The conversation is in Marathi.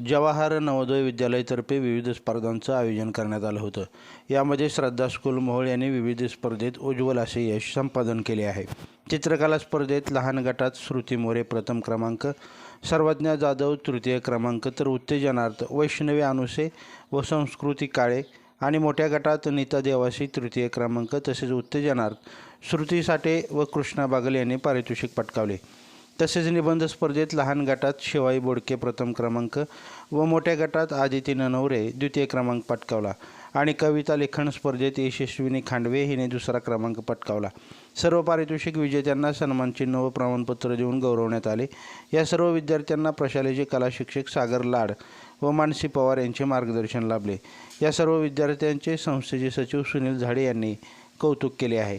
जवाहर नवोदय विद्यालयातर्फे विविध स्पर्धांचं आयोजन करण्यात आलं होतं. यामध्ये श्रद्धा स्कूल मोहोळ यांनी विविध स्पर्धेत उज्ज्वल असे यश संपादन केले आहे. चित्रकला स्पर्धेत लहान गटात श्रुती मोरे प्रथम क्रमांक सर्वज्ञा जाधव तृतीय क्रमांक तर उत्तेजनार्थ वैष्णवी अनुसे व संस्कृती काळे आणि मोठ्या गटात नीता देवासी तृतीय क्रमांक तसेच उत्तेजनार्थ श्रुती साठे व कृष्णा बागल यांनी पारितोषिक पटकावले. तसेच निबंध स्पर्धेत लहान गटात शिवाई बोडके प्रथम क्रमांक व मोठ्या गटात आदिती ननवरे द्वितीय क्रमांक पटकावला आणि कविता लेखन स्पर्धेत यशस्विनी खांडवे हिने दुसरा क्रमांक पटकावला. सर्व पारितोषिक विजेत्यांना सन्मानचिन्ह व प्रमाणपत्र देऊन गौरवण्यात आले. या सर्व विद्यार्थ्यांना प्रशालेचे कला शिक्षक सागर लाड व मानसी पवार यांचे मार्गदर्शन लाभले. या सर्व विद्यार्थ्यांचे संस्थेचे सचिव सुनील झाडे यांनी कौतुक केले आहे.